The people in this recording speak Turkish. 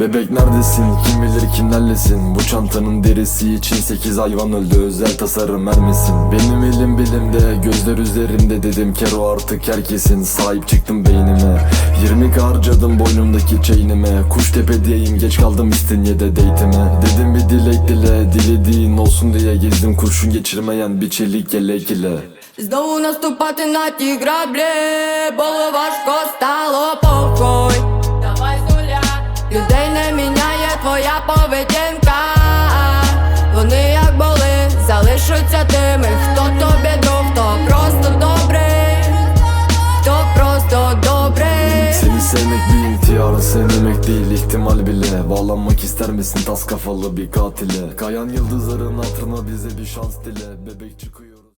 Bebek neredesin? Kim bilir kimlerlesin? Bu çantanın derisi için 8 hayvan öldü. Özel tasarım vermesin. Benim elim bilimde gözler üzerimde dedim. Kero artık herkesin. Sahip çıktım beynime. 20 harcadım boynumdaki çeynime. Kuştepe diyeyim geç kaldım İstinye'de deytime Dedim bir dilek dile dilediğin olsun diye gezdim. Kurşun geçirmeyen bir çelik yelek ile. Znovu nastupate na ti grable, bolo vaš kosta міняє твоя поведінка. Вони як були, залишаться тими, хто тобі друг, хто просто добрий, хто просто добрий. Seni sevmek bir intihar sevmemek değil ihtimal bile Bağlanmak ister misin tas kafalı bir katile Kayan yıldızların hatırına bize bir şans dile Bebek çıkıyoruz